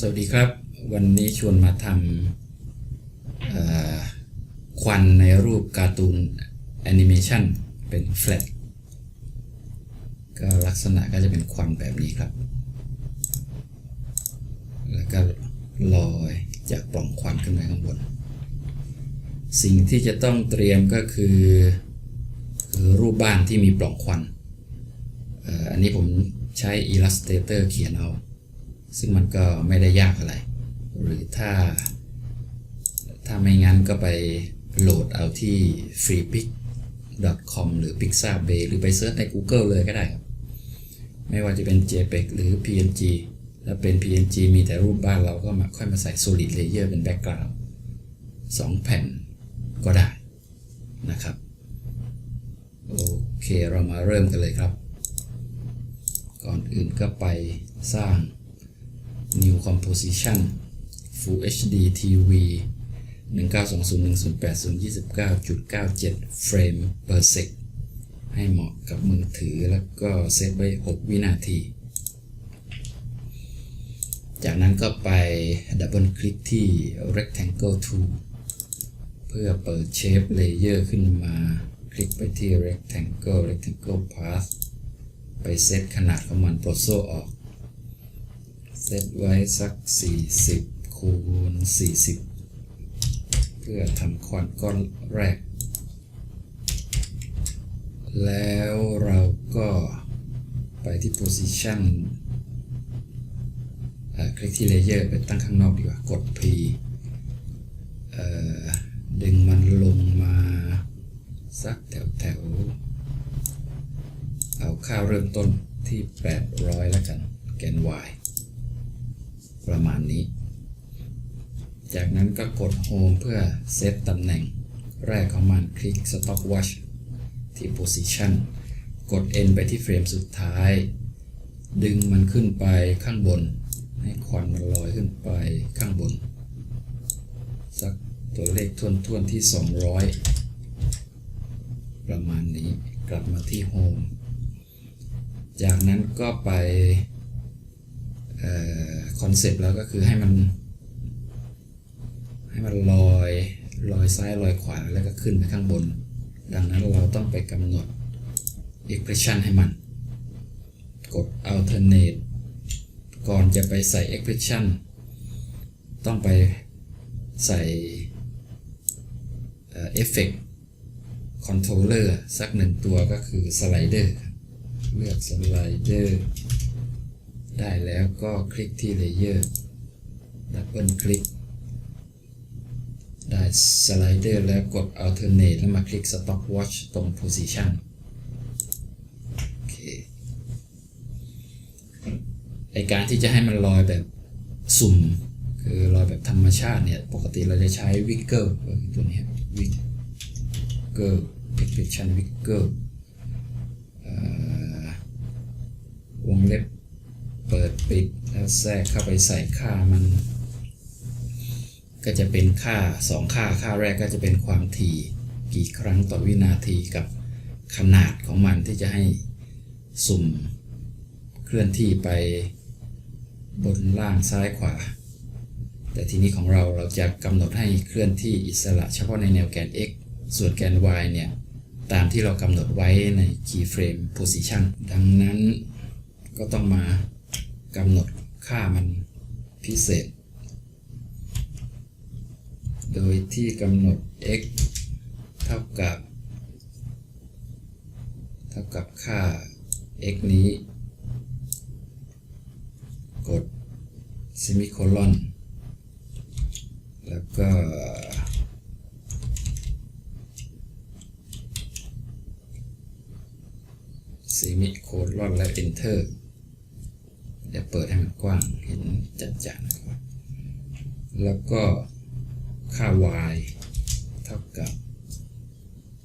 สวัสดีครับ วันนี้ชวนมาทำควันในรูปการ์ตูนแอนิเมชันเป็นแฟลตก็ลักษณะก็จะเป็นควันแบบนี้ครับ แล้วก็ลอยจากปล่องควันขึ้นไปข้างบน สิ่งที่จะต้องเตรียมก็คือคือรูปบ้านที่มีปล่องควันอันนี้ผมใช้ Illustrator เขียนเอา ซึ่งมันก็ไม่ได้ยากอะไร หรือถ้า ถ้าไม่งั้นก็ไปโหลดเอาที่ freepik.com หรือ pixabay หรือไปเซิร์ชใน Google เลยก็ได้ครับ ไม่ว่าจะเป็น JPEG หรือ PNG ถ้าเป็น PNG มีแต่รูปบ้านเราก็มาค่อยมาใส่ solid layer เป็น background 2แผ่นก็ได้นะครับ โอเคเรามาเริ่มกันเลยครับ ก่อนอื่นก็ไปสร้าง New Composition Full HD TV 1920108029.97 frame per sec ให้เหมาะกับมือถือแล้วก็เซตไว้ 6 วินาที จากนั้นก็ไปดับเบิลคลิกที่ Rectangle Tool เพื่อเปิด Shape Layer ขึ้นมา คลิกไปที่ Rectangle Rectangle Path ไปเซตขนาดของมันโปรโซออก เซตไว้สัก 40 คูณ 40 เพื่อทำควันก้อนแรก แล้วเราก็ไปที่ position คลิกที่ layer ไปตั้งข้างนอกดีกว่า กด P เดึงมันลงมาสักแถวแถวเอาค่าเริ่มต้นที่ 800 แล้วกัน แกน y ประมาณนี้ จากนั้นก็กด Home เพื่อเซตตำแหน่งแรกของมันคลิก Stop Watch ที่ Position กด N ไปที่เฟรมสุดท้าย ดึงมันขึ้นไปข้างบน ให้ควันมันลอยขึ้นไปข้างบน สักตัวเลขทวนทวนๆที่ 200 ประมาณนี้กลับมาที่ Home จากนั้นก็ไป คอนเซปต์แล้วก็คือให้มัน ให้มันลอยลอยซ้ายลอยขวาแล้วก็ขึ้นไปข้างบน ดังนั้นเราต้องไปกำหนด expression ให้มัน กด alternate ก่อนจะไปใส่ expression ต้องไปใส่เอฟเฟกต์คอนโทรลเลอร์สักหนึ่งตัวก็คือสไลเดอร์เลือกสไลเดอร์ ได้แล้วก็คลิกที่ Layer ดับเบิลคลิก ได้สไลเดอร์แล้วกด Alternate แล้วมาคลิก Stop Watch ตรง Position โอเคไอการที่จะให้มันลอยแบบสุ่ม คือลอยแบบธรรมชาติเนี่ย ปกติเราจะใช้ Wiggle ก็คือตัวนี้ Wiggle Expression Wiggle เอ่อวงเล็บ เปิดปิดแล้วแทรกเข้าไปใส่ค่ามัน ก็จะเป็นค่า 2 ค่าค่าแรกก็จะเป็นความถี่กี่ครั้งต่อวินาทีกับขนาดของมันที่จะให้สุ่มเคลื่อนที่ไปบนล่างซ้ายขวา แต่ทีนี้ของเราเราจะกำหนดให้เคลื่อนที่อิสระเฉพาะในแนวแกน x ส่วนแกน y เนี่ยตามที่เรากำหนดไว้ใน keyframe position ดังนั้นก็ต้องมา กำหนดค่ามันพิเศษ โดยที่กำหนด x เท่ากับ เท่ากับค่า x นี้ กด semicolon แล้วก็ semicolon และ enter เดี๋ยวเปิดให้มันกว้างเห็นจัดๆนะครับ แล้วก็ค่า y เท่ากับ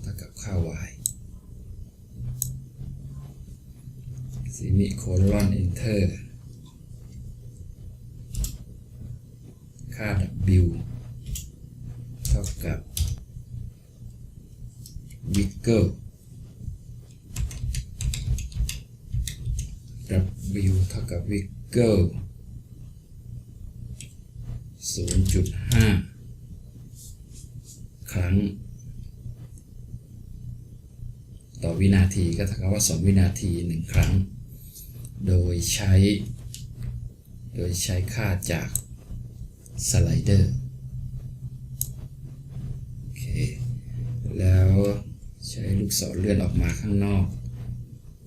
เท่ากับค่า y semicolon enter ค่า w เท่ากับ wiggle w เท่ากับ wiggle 0.5 ครั้ง ต่อวินาทีก็เท่ากับว่า 2 วินาที 1 ครั้ง โดยใช้ โดยใช้ค่าจากสไลเดอร์โอเคแล้วใช้ลูกศรเลื่อนออกมาข้างนอก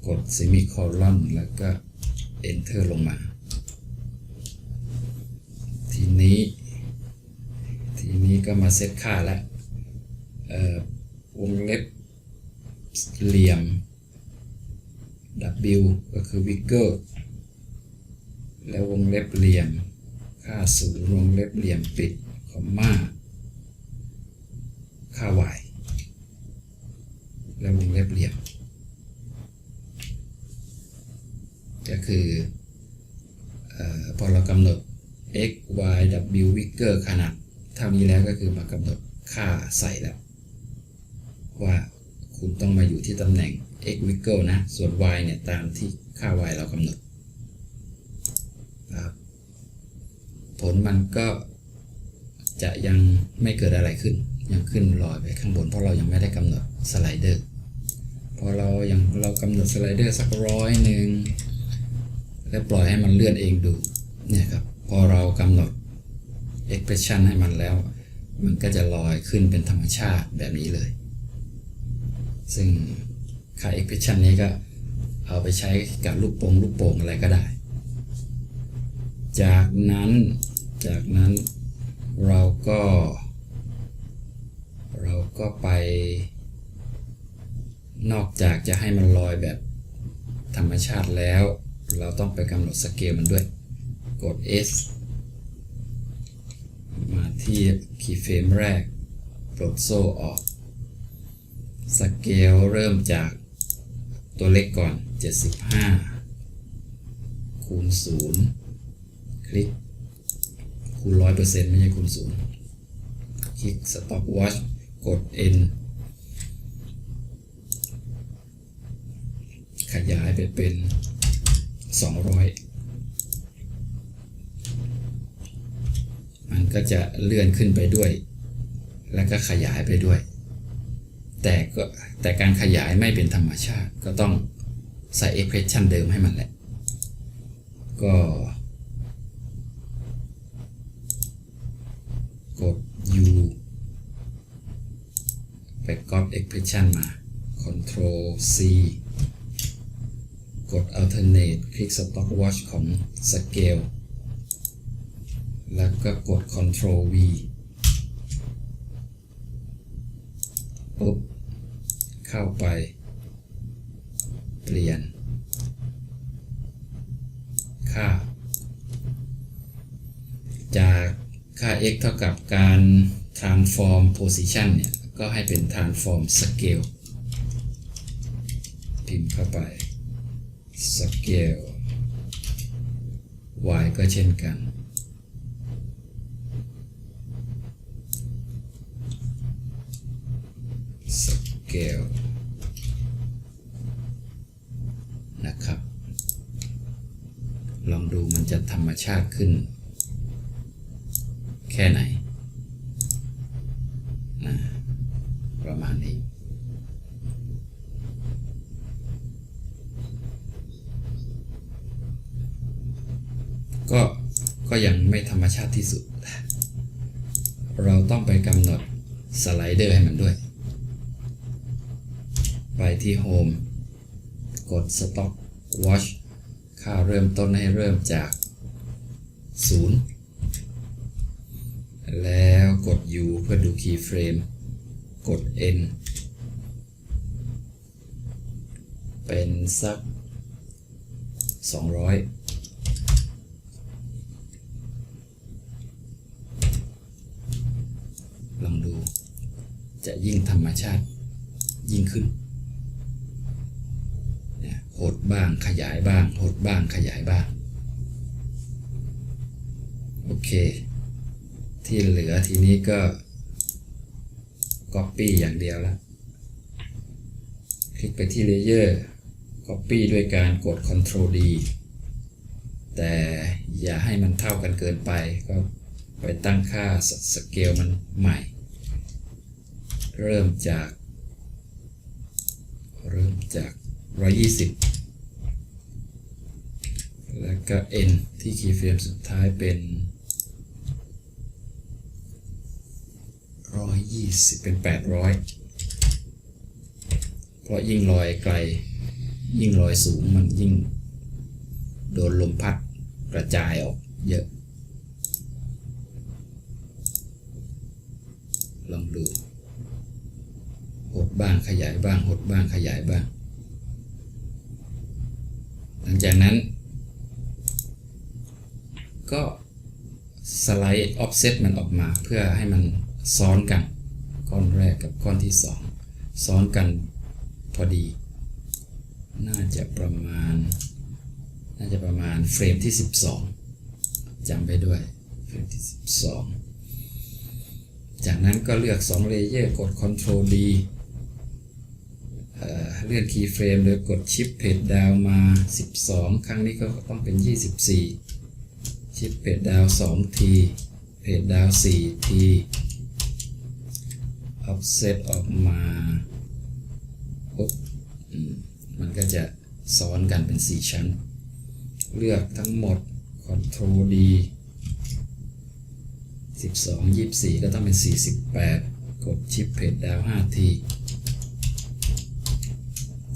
กดเซมิโคลอนแล้วก็ Enter ลงมา ทีนี้ ทีนี้ก็มาเซตค่าแล้ววงเล็บเหลี่ยม W ก็คือ wiggle แล้ววงเล็บเหลี่ยม ค่าศูนย์วงเล็บเหลี่ยมปิด คอมมา ค่า y แล้ววงเล็บเหลี่ยม ก็ คืออพอเรากำหนด x y w wiggle ขนาดเท่านี้แล้วก็คือมากำหนดค่าใส่แล้ว ว่าคุณต้องมาอยู่ที่ตำแหน่ง x wiggle นะ ส่วน y เนี่ยตามที่ค่า y เรากำหนดครับผลมันก็จะยังไม่เกิดอะไรขึ้น ยังขึ้นลอยไปข้างบน เพราะเรายังไม่ได้กำหนดสไลเดอร์พอเรายังเรากำหนดสไลเดอร์สักร้อยหนึ่ง แล้วปล่อยให้มันเลื่อนเองดูเนี่ยครับพอเรากำหนด expression ให้มันแล้ว มันก็จะลอยขึ้นเป็นธรรมชาติแบบนี้เลย ซึ่งค่า expression นี้ก็เอาไปใช้กับลูกโป่งลูกโป่งอะไรก็ได้ จากนั้นจากนั้นเราก็ เราก็ไป นอกจากจะให้มันลอยแบบธรรมชาติแล้ว เราต้องไปกำหนดสเกลมันด้วย กด S มาที่คีย์เฟรมแรก ปลดโซ่ออก สเกลเริ่มจากตัวเล็กก่อน 75 คูณ 0 คลิก คูณ 100%ไม่ใช่คูณ 0 คลิก Stop Watch กด N ขยายไปเป็น 200มันก็จะเลื่อนขึ้นไปด้วย แล้วก็ขยายไปด้วย แต่ก็แต่การขยายไม่เป็นธรรมชาติก็ต้องใส่ expression เดิมให้มันแหละ ก็ กด U ไป copy expression มา Control C กด alternate คลิก stopwatch ของ scale แล้วก็กด Control V ปุ๊บ เข้าไป เปลี่ยน ค่า จากค่า x เท่ากับการ transform position เนี่ย ก็ให้เป็น transform scale พิมพ์เข้าไป scale y ก็เช่นกัน scale นะครับ ลองดูมันจะธรรมชาติขึ้น แค่ไหนนะประมาณนี้ ม่ธรรมชาติที่สุด เราต้องไปกำหนดสไลเดอร์ให้มันด้วย ไปที่ Home กด Stop Watch ค่าเริ่มต้นให้เริ่มจาก 0 แล้วกด U เพื่อดู Keyframe กด N เป็นสัก 200 ลองดู จะยิ่งธรรมชาติยิ่งขึ้นหดบ้างขยายบ้างหดบ้างขยายบ้าง โอเค ที่เหลือทีนี้ก็ Copy อย่างเดียวแล้ว คลิกไปที่ Layer Copy ด้วยการกด Ctrl D แต่อย่าให้มันเท่ากันเกินไป ก็ไปตั้งค่าสเกลมันใหม่ เริ่มจาก เริ่มจาก 120 แล้วก็ n ที่คีย์เฟรมสุดท้ายเป็น 120 เป็น 800 เพราะยิ่งลอยไกล ยิ่งลอยสูงมันยิ่ง โดนลมพัดกระจายออกเยอะลองดู บ้างขยายบ้างหดบ้างขยายบ้าง หลังจากนั้น ก็สไลด์ offset มันออกมาเพื่อให้มันซ้อนกัน ก้อนแรกกับก้อนที่สองซ้อนกันพอดี น่าจะประมาณ น่าจะประมาณเฟรมที่ 12จำไปด้วยเฟรมที่ 12 จากนั้นก็เลือก 2 เลเยอร์กด Ctrl D เลื่อนคีย์เฟรมโดยกดชิปเพจดาวมา 12 ครั้งนี้ก็ต้องเป็น 24 ชิปเพจดาว2ทีเพจดาว4ที offset ออกมาปุ๊บมมันก็จะซ้อนกันเป็น 4 ชั้น เลือกทั้งหมด Ctrl D 12 24 ก็ต้องเป็น 48 กดชิปเพจดาว5ที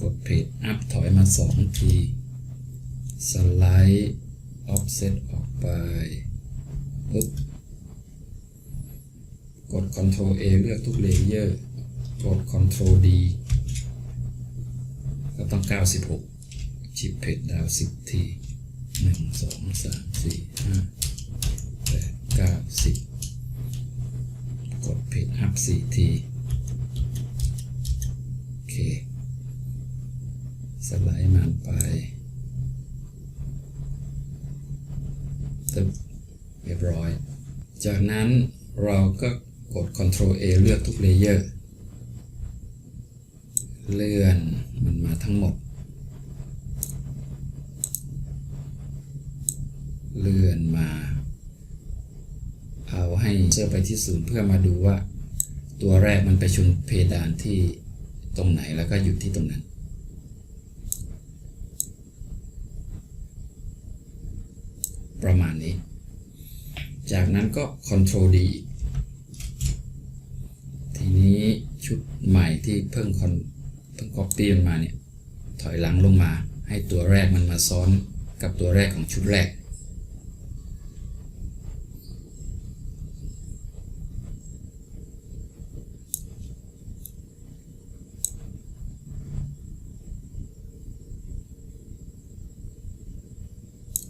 กดเพจอัพถอยมา 2 ที สไลด์ offset ออกไปปุ๊บกด Ctrl A เลือกทุกเลเยอร์ กด Ctrl D ก็ต้อง 96 ชิปเพจดาว 10 ที 1 2 3 4 5 8 9 10 กดเพจอัพ 4 ที โอเค สไลด์มันไปเรียบร้อย จากนั้นเราก็กด Ctrl A เลือกทุกเลเยอร์ เลื่อนมันมาทั้งหมด เลื่อนมา เอาให้เซอร์ไปที่ศูนย์เพื่อมาดูว่า ตัวแรกมันไปชนเพดานที่ตรงไหนแล้วก็หยุดที่ตรงนั้น ประมาณนี้ จากนั้นก็ Ctrl D อีทีนี้ชุดใหม่ที่เพิ่งคอนเพิ่ง copy มันมาเนี่ย ถอยหลังลงมา ให้ตัวแรกมันมาซ้อนกับตัวแรกของชุดแรก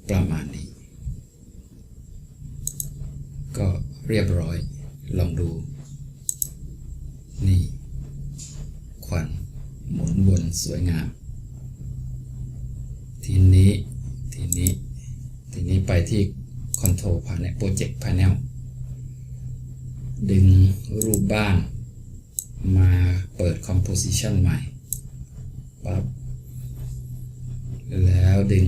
ประมาณนี้ ก็เรียบร้อย ลองดู นี่ ควันหมุนวนสวยงาม ทีนี้ ทีนี้ ทีนี้ ไปที่ Control Panel Project Panel ดึงรูปบ้าน มาเปิด Composition ใหม่ปั๊บแล้วดึง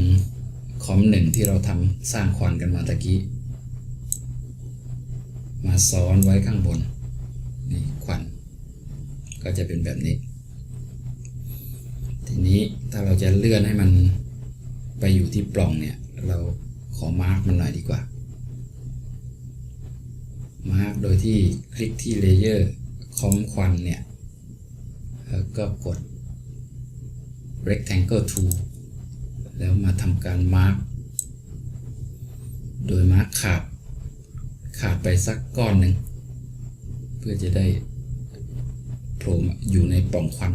คอมหนึ่งที่เราทำสร้างควันกันมาตะกี้ มาซ้อนไว้ข้างบน นี่ควัน ก็จะเป็นแบบนี้ ทีนี้ถ้าเราจะเลื่อนให้มันไปอยู่ที่ปล่องเนี่ย เรา ขอมาร์กมันหน่อยดีกว่ามาร์กโดยที่คลิกที่เลเยอร์คอมควันเนี่ย แล้วก็กด rectangle tool แล้วมาทำการมาร์กโดยมาร์กขาด ขาดไปสักก้อนหนึ่ง เพื่อจะได้โผล่อยู่ในปล่องควัน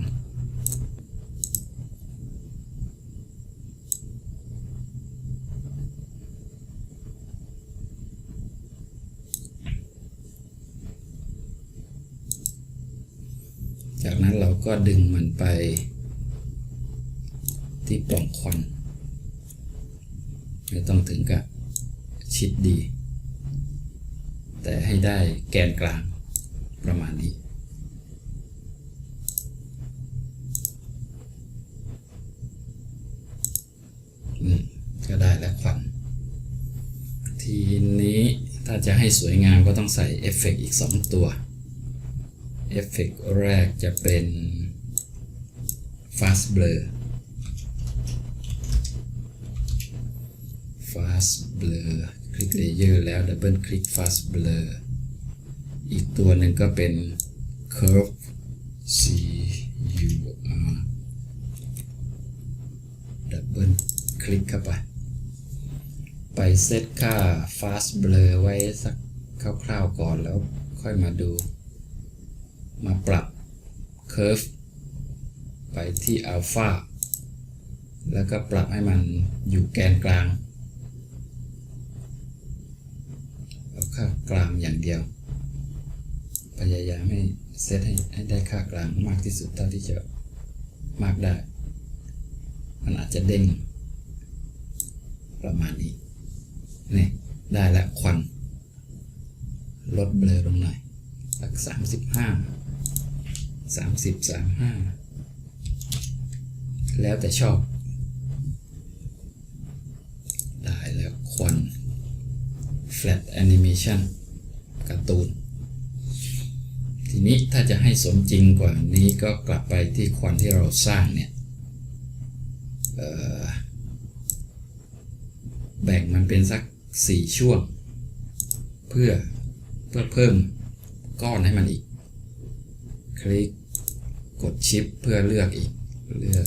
จา ก็ดึงมันไป ที่ปล่องควันไม่ต้องถึงกับชิดดี แต่ให้ได้แกนกลางประมาณนี้ ก็ได้แล้วควัน ทีนี้ถ้าจะให้สวยงามก็ต้องใส่เอฟเฟกต์อีก 2 ตัว เอฟเฟกต์แรกจะเป็น fast blur fast blur คลิก layer แล้ว double click fast blur อีกตัวหนึ่งก็เป็น curve C U R double คลิกเข้าไป ไปเซตค่า fast blur ไว้สักคร่าวๆก่อนแล้วค่อยมาดู มาปรับ curve ไปที่ alpha แล้วก็ปรับให้มันอยู่แกนกลางเอาค่ากลางอย่างเดียว พยายามให้เซตให้ให้ได้ค่ากลางมากที่สุดเท่าที่จะมากได้ มันอาจจะเด้ง ประมาณนี้ นี่ ได้แล้วควัน ลดเบลอลงหน่อยสักสามสิบห้า สามสิบสามห้าแล้วแต่ชอบ ได้แล้วควัน flat animation การ์ตูน ทีนี้ถ้าจะให้สมจริงกว่านี้ก็กลับไปที่ควันที่เราสร้างเนี่ยเอ่อแบ่งมันเป็นสักสี่ช่วง เพื่อเพื่อเพิ่มก้อนให้มันอีกค ลิก กดชิปเพื่อเลือกอีก เลือก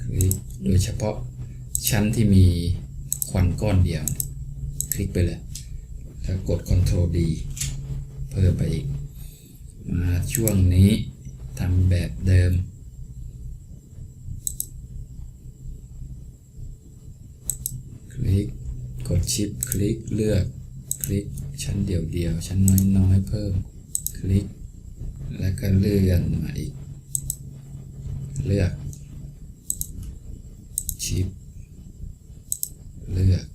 คลิก โดยเฉพาะชั้นที่มีควันก้อนเดียว คลิกไปเลย แล้วกด Ctrl D เพิ่มไปอีก มาช่วงนี้ทำแบบเดิม คลิก กดชิปคลิกเลือก คลิกชั้นเดียวๆ ชั้นน้อยๆ เพิ่ม คลิก แล้วก็เลื่อนมาอีก เลือก ชิป เลือก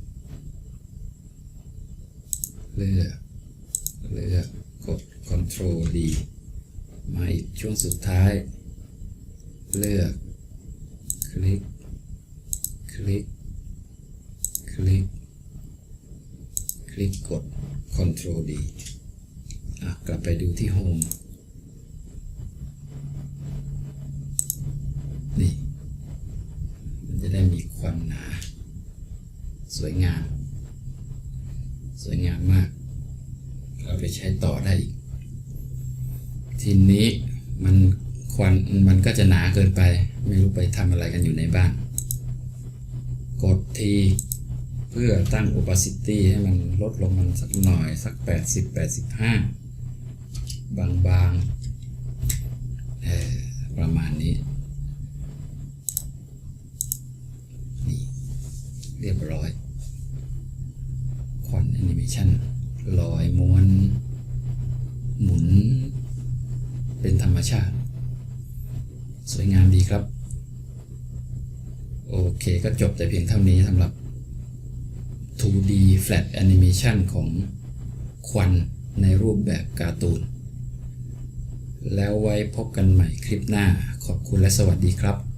เลือก เลือก กด Ctrl D มาอีกช่วงสุดท้าย เลือก คลิก คลิก คลิก คลิกกด Ctrl D อะกลับไปดูที่ Home นี่ มันจะได้มีความหนา สวยงาม สวยงามมากเอาไปใช้ต่อได้อีก ทีนี้มันควันมันก็จะหนาเกินไป ไม่รู้ไปทำอะไรกันอยู่ในบ้าน กดทีเพื่อตั้ง opacity ให้มันลดลงมันสักหน่อยสัก 80 85 บางๆประมาณนี้ เรียบร้อยควันแอนิเมชันลอยม้วน หมุน เป็นธรรมชาติ สวยงามดีครับ โอเคก็จบแต่เพียงเท่านี้สำหรับ 2D Flat Animation ของควันในรูปแบบการ์ตูน แล้วไว้พบกันใหม่คลิปหน้าขอบคุณและสวัสดีครับ